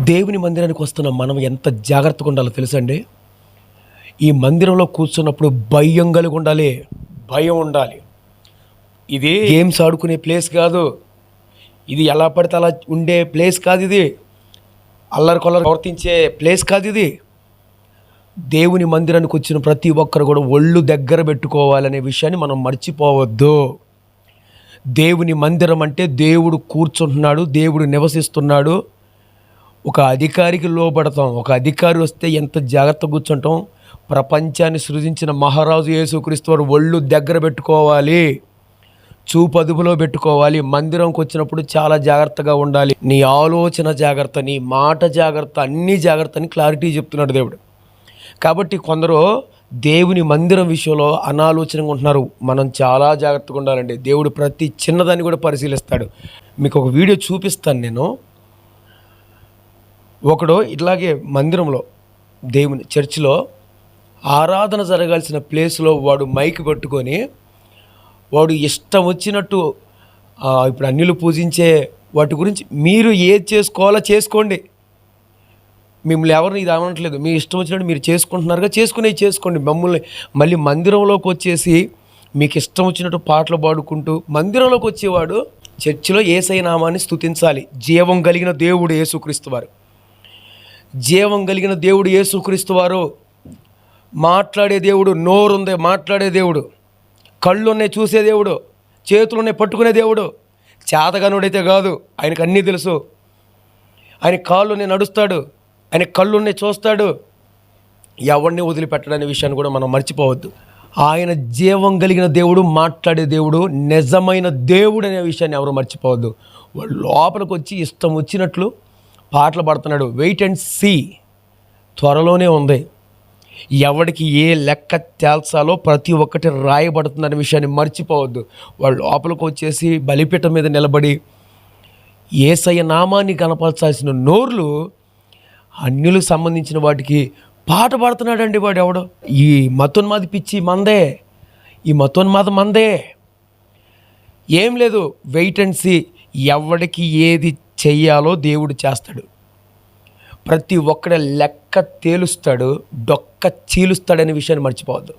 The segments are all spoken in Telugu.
దేవుని మందిరానికి వస్తున్న మనం ఎంత జాగ్రత్తగా ఉండాలో తెలుసండి? ఈ మందిరంలో కూర్చున్నప్పుడు భయం కలిగి ఉండాలి. భయం ఉండాలి. ఇది గేమ్స్ ఆడుకునే ప్లేస్ కాదు. ఇది ఎలా పడితే అలా ఉండే ప్లేస్ కాదు ఇది. అల్లరి కొల్లరి ప్రవర్తించే ప్లేస్ కాదు ఇది. దేవుని మందిరానికి వచ్చిన ప్రతి ఒక్కరు కూడా ఒళ్ళు దగ్గర పెట్టుకోవాలనే విషయాన్ని మనం మర్చిపోవద్దు. దేవుని మందిరం అంటే దేవుడు కూర్చుంటున్నాడు దేవుడు నివసిస్తున్నాడు. ఒక అధికారికి లోబడతాం. ఒక అధికారి వస్తే ఎంత జాగ్రత్త కూర్చుంటాం? ప్రపంచాన్ని సృజించిన మహారాజు యేసుక్రీస్తు వారు ఒళ్ళు దగ్గర పెట్టుకోవాలి. చూపు అదుపులో పెట్టుకోవాలి. మందిరంకి వచ్చినప్పుడు చాలా జాగ్రత్తగా ఉండాలి. నీ ఆలోచన జాగ్రత్త నీ మాట జాగ్రత్త అన్ని జాగ్రత్త అని క్లారిటీ చెప్తున్నాడు దేవుడు. కాబట్టి కొందరు దేవుని మందిరం విషయంలో అనాలోచనగా ఉంటున్నారు. మనం చాలా జాగ్రత్తగా ఉండాలండి. దేవుడు ప్రతి చిన్నదాన్ని కూడా పరిశీలిస్తాడు. మీకు ఒక వీడియో చూపిస్తాను నేను. ఒకడు ఇట్లాగే మందిరంలో దేవుని చర్చిలో ఆరాధన జరగాల్సిన ప్లేస్లో వాడు మైక్ పట్టుకొని వాడు ఇష్టం వచ్చినట్టు ఇప్పుడు అన్యులు పూజించే వాటి గురించి మీరు ఏది చేసుకోవాలో చేసుకోండి. మిమ్మల్ని ఎవరిని ఇది అనట్లేదు. మీ ఇష్టం వచ్చినట్టు మీరు చేసుకుంటున్నారుగా చేసుకునేవి చేసుకోండి. మమ్మల్ని మళ్ళీ మందిరంలోకి వచ్చేసి మీకు ఇష్టం వచ్చినట్టు పాటలు పాడుకుంటూ మందిరంలోకి వచ్చేవాడు చర్చిలో ఏసై నామాన్ని స్థుతించాలి జీవం కలిగిన దేవుడు యేసుక్రీస్తు వారు. జీవం కలిగిన దేవుడు యేసుక్రీస్తు వారు. మాట్లాడే దేవుడు నోరుంది మాట్లాడే దేవుడు. కళ్ళున్నాయి చూసే దేవుడు చేతులున్నాయి పట్టుకునే దేవుడు. చేతగానుడైతే కాదు ఆయనకు అన్నీ తెలుసు. ఆయన కాళ్ళున్నాయి నడుస్తాడు ఆయన కళ్ళున్నాయి చూస్తాడు. ఎవరిని వదిలిపెట్టడనే విషయాన్ని కూడా మనం మర్చిపోవద్దు. ఆయన జీవం కలిగిన దేవుడు మాట్లాడే దేవుడు నిజమైన దేవుడు అనే విషయాన్ని ఎవరు మర్చిపోవద్దు. వాళ్ళు లోపలికి వచ్చి ఇష్టం వచ్చినట్లు పాటలు పడుతున్నాడు. వెయిట్ అండ్ సీ త్వరలోనే ఉంది. ఎవడికి ఏ లెక్క తేల్చాలో ప్రతి ఒక్కటి రాయబడుతుందనే విషయాన్ని మర్చిపోవద్దు. వాళ్ళు లోపలికి వచ్చేసి బలిపీఠం మీద నిలబడి ఏసయ్య నామాన్ని కనపరచాల్సిన నోర్లు అన్యులకు సంబంధించిన వాటికి పాట పాడుతున్నాడండి వాడు ఎవడు ఈ మతోన్మాది పిచ్చి మందే. ఈ మతోన్మాద మందే. ఏం లేదు. వెయిట్ అండ్ సీ ఎవడికి ఏది చెయ్యాలో దేవుడు చేస్తాడు. ప్రతి ఒక్కడ లెక్క తేలుస్తాడు డొక్క చీలుస్తాడనే విషయాన్ని మర్చిపోవద్దు.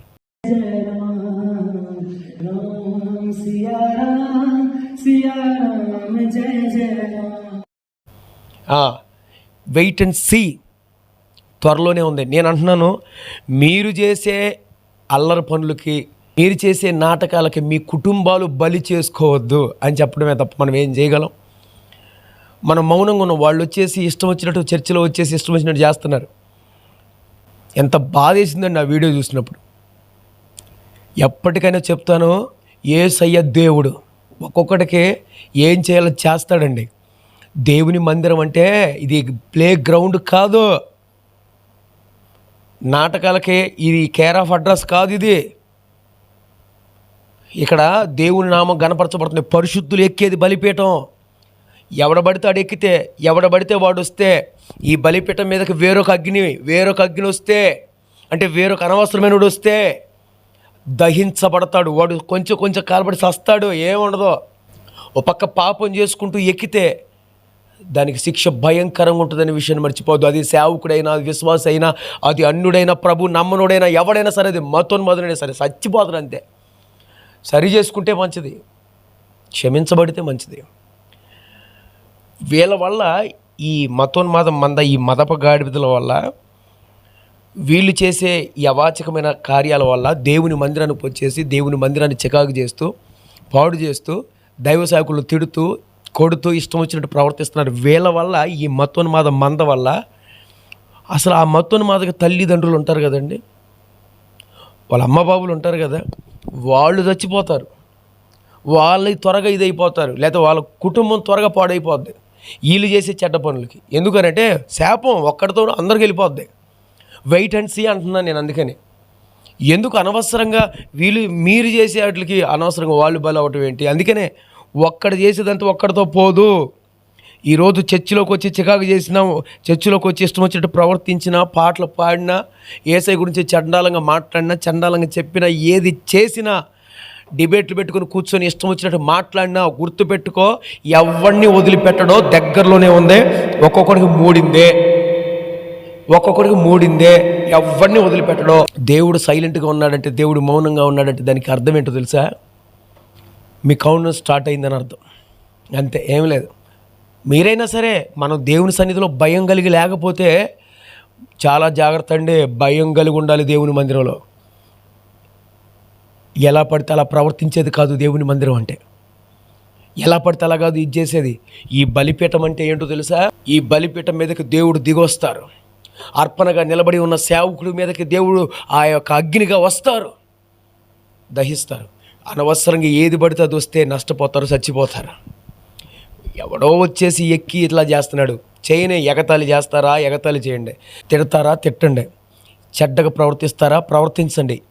వెయిట్ అండ్ సీ త్వరలోనే ఉంది. నేను అంటున్నాను మీరు చేసే అల్లరి పనులకి మీరు చేసే నాటకాలకి మీ కుటుంబాలు బలి చేసుకోవద్దు అని చెప్పడమే తప్ప మనం ఏం చేయగలం? మనం మౌనంగా ఉన్నాం. వాళ్ళు వచ్చేసి ఇష్టం వచ్చినట్టు చర్చిలో వచ్చేసి ఇష్టం వచ్చినట్టు చేస్తున్నారు. ఎంత బాధ వేసిందండి ఆ వీడియో చూసినప్పుడు. ఎప్పటికైనా చెప్తాను ఏ సయ్య దేవుడు. ఒక్కొక్కటికి ఏం చేయాలో చేస్తాడండి. దేవుని మందిరం అంటే ఇది ప్లే గ్రౌండ్ కాదు. నాటకాలకే ఇది కేర్ ఆఫ్ అడ్రస్ కాదు ఇది. ఇక్కడ దేవుని నామం గనపరచబడుతుంది. పరిశుద్ధులు ఎక్కేది బలిపీఠం. ఎవడబడితే ఆడు ఎక్కితే ఎవడబడితే వాడు వస్తే ఈ బలిపీఠం మీదకి వేరొక అగ్ని వేరొక అగ్ని వస్తే అంటే వేరొక అనవసరమైన వాడు వస్తే దహించబడతాడు. వాడు కొంచెం కొంచెం కాలబడి సస్తాడు ఏముండదో. ఓ పక్క పాపం చేసుకుంటూ ఎక్కితే దానికి శిక్ష భయంకరంగా ఉంటుందనే విషయాన్ని మర్చిపోవద్దు. అది సేవకుడైనా అది విశ్వాస అయినా అది అన్నుడైనా ప్రభు నమ్మనుడైనా ఎవడైనా సరే అది మతోన్మధుడైనా సరే చచ్చిపోతాడు అంతే. సరి చేసుకుంటే మంచిది. క్షమించబడితే మంచిది. వీళ్ళ వల్ల ఈ మతోన్మాదం మంద ఈ మదప గాడిదల వల్ల వీళ్ళు చేసే ఈ అవాచకమైన కార్యాల వల్ల దేవుని మందిరానికి వచ్చేసి దేవుని మందిరాన్ని చికాకు చేస్తూ పాడు చేస్తూ దైవ సేవకులు తిడుతూ కొడుతూ ఇష్టం వచ్చినట్టు ప్రవర్తిస్తున్నారు. వీళ్ళ వల్ల ఈ మతోన్మాద మంద వల్ల అసలు ఆ మతోన్మాదక తల్లిదండ్రులు ఉంటారు కదండి. వాళ్ళ అమ్మ బాబులు ఉంటారు కదా. వాళ్ళు చచ్చిపోతారు. వాళ్ళు త్వరగా ఇదైపోతారు. లేకపోతే వాళ్ళ కుటుంబం త్వరగా పాడైపోద్ది. వీళ్ళు చేసే చెడ్డ పనులకి. ఎందుకనంటే శాపం ఒక్కడితో అందరికి వెళ్ళిపోద్ది. వెయిట్ అండ్ సీ అంటున్నాను నేను అందుకని. ఎందుకు అనవసరంగా వీళ్ళు మీరు చేసే వాటికి అనవసరంగా వాళ్ళు బలి అవ్వటం ఏంటి? అందుకనే ఒక్కడ చేసేదంతా ఒక్కడితో పోదు. ఈరోజు చర్చిలోకి వచ్చి చికాకు చేసినా చర్చిలోకి వచ్చి ఇష్టం వచ్చినట్టు ప్రవర్తించినా పాటలు పాడినా ఏసై గురించి చండాలంగా మాట్లాడినా చండాలంగా చెప్పినా ఏది చేసినా డిబేట్లు పెట్టుకుని కూర్చొని ఇష్టం వచ్చినట్టు మాట్లాడినా గుర్తుపెట్టుకో ఎవరిని వదిలిపెట్టడో దగ్గరలోనే ఉంది. ఒక్కొక్కడికి మూడిందే. ఒక్కొక్కడికి మూడిందే. ఎవరిని వదిలిపెట్టడో. దేవుడు సైలెంట్గా ఉన్నాడంటే దేవుడు మౌనంగా ఉన్నాడంటే దానికి అర్థం ఏంటో తెలుసా? మీ కౌంట్ స్టార్ట్ అయిందని అర్థం. అంతే ఏం లేదు. మీరైనా సరే మనం దేవుని సన్నిధిలో భయం కలిగి లేకపోతే చాలా జాగ్రత్త అండి. భయం కలిగి ఉండాలి దేవుని మందిరంలో. ఎలా పడితే అలా ప్రవర్తించేది కాదు దేవుని మందిరం అంటే. ఎలా పడితే అలా కాదు ఇది చేసేది. ఈ బలిపీఠం అంటే ఏంటో తెలుసా? ఈ బలిపీఠం మీదకి దేవుడు దిగొస్తారు. అర్పణగా నిలబడి ఉన్న సేవకుడి మీదకి దేవుడు ఆ యొక్క అగ్నిగా వస్తారు. దహిస్తారు. అనవసరంగా ఏది పడితే అది వస్తే నష్టపోతారు చచ్చిపోతారు. ఎవడో వచ్చేసి ఎక్కి ఇట్లా చేస్తున్నాడు. చేయని ఎగతాళి చేస్తారా? ఎగతాళి చేయండి. తిడతారా? తిట్టండి. చెడ్డగా ప్రవర్తిస్తారా? ప్రవర్తించండి.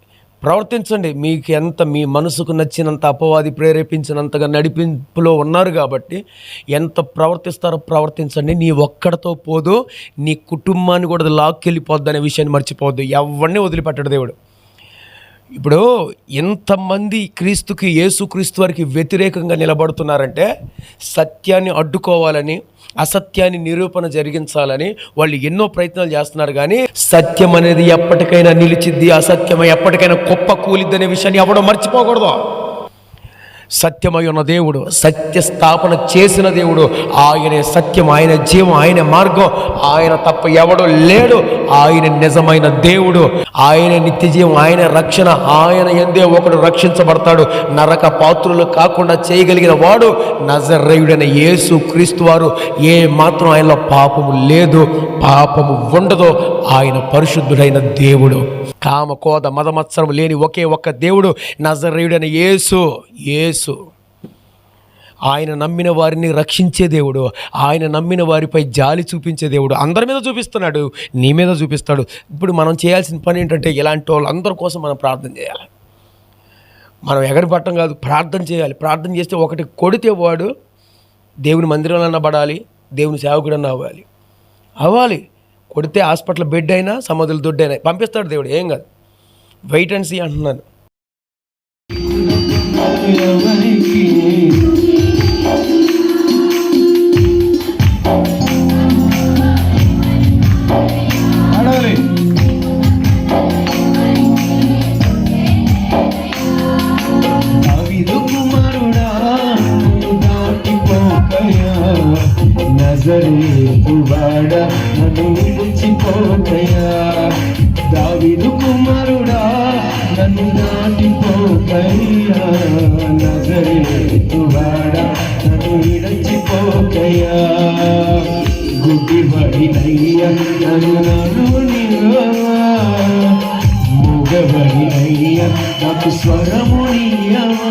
ప్రవర్తించండి. మీకు ఎంత మీ మనసుకు నచ్చినంత అపవాది ప్రేరేపించినంతగా నడిపింపులో ఉన్నారు కాబట్టి ఎంత ప్రవర్తిస్తారో ప్రవర్తించండి. నీ ఒక్కడితో పోదు నీ కుటుంబాన్ని కూడా లాక్కెళ్ళిపోద్దు లాక్కెళ్ళిపోద్ది అనే విషయాన్ని మర్చిపోవద్దు. ఎవరిని వదిలిపెట్టడు దేవుడు. ఇప్పుడు ఎంతమంది క్రీస్తుకి యేసుక్రీస్తు వారికి వ్యతిరేకంగా నిలబడుతున్నారంటే సత్యాన్ని అడ్డుకోవాలని అసత్యాన్ని నిరూపణ జరిగించాలని వాళ్ళు ఎన్నో ప్రయత్నాలు చేస్తున్నారు. కానీ సత్యం అనేది ఎప్పటికైనా నిలిచిద్ది అసత్యం ఎప్పటికైనా కుప్ప కూలిద్ది అనే విషయాన్ని ఎవడో మర్చిపోకూడదు. సత్యమై ఉన్న దేవుడు సత్య స్థాపన చేసిన దేవుడు ఆయనే సత్యం ఆయన జీవం ఆయన మార్గం ఆయన తప్ప ఎవడో లేడు. ఆయన నిజమైన దేవుడు ఆయన నిత్య జీవం ఆయన రక్షణ ఆయన ఎందే ఒకడు రక్షించబడతాడు. నరక పాత్రులు కాకుండా చేయగలిగిన వాడు నజరేయుడైన యేసు క్రీస్తు వారు. ఏ మాత్రం ఆయనలో పాపము లేదు పాపము ఉండదు. ఆయన పరిశుద్ధుడైన దేవుడు. కామ కోద మదమత్సరం లేని ఒకే ఒక్క దేవుడు నజరేయుడైన యేసు యేసు. ఆయన నమ్మిన వారిని రక్షించే దేవుడు ఆయన నమ్మిన వారిపై జాలి చూపించే దేవుడు అందరి మీద చూపిస్తున్నాడు నీ మీద చూపిస్తాడు. ఇప్పుడు మనం చేయాల్సిన పని ఏంటంటే ఇలాంటి వాళ్ళందరి కోసం మనం ప్రార్థన చేయాలి. మనం ఎగరి పట్టం కాదు ప్రార్థన చేయాలి. ప్రార్థన చేస్తే ఒకటి కొడితే వాడు దేవుని మందిరంలో పడాలి దేవుని సేవకుడన్నా అవ్వాలి. అవ్వాలి. కొడితే హాస్పిటల్ బెడ్ అయినా సమాధుల దొడ్డు అయినా. పంపిస్తాడు దేవుడు ఏం కాదు. వెయిట్ అండ్ సీ అంటున్నాను నజరేతు వాడ నన్ను విడిచిపోకయా దావిదు కుమారుడా నన్ను దాటిపోకయ్యా. నజరేతు వాడ నన్ను విడిచిపోకయా గుడ్డిబడినయ్యా నన్ను నడునివా మూగబడినయ్యా నాకు స్వరమునియవా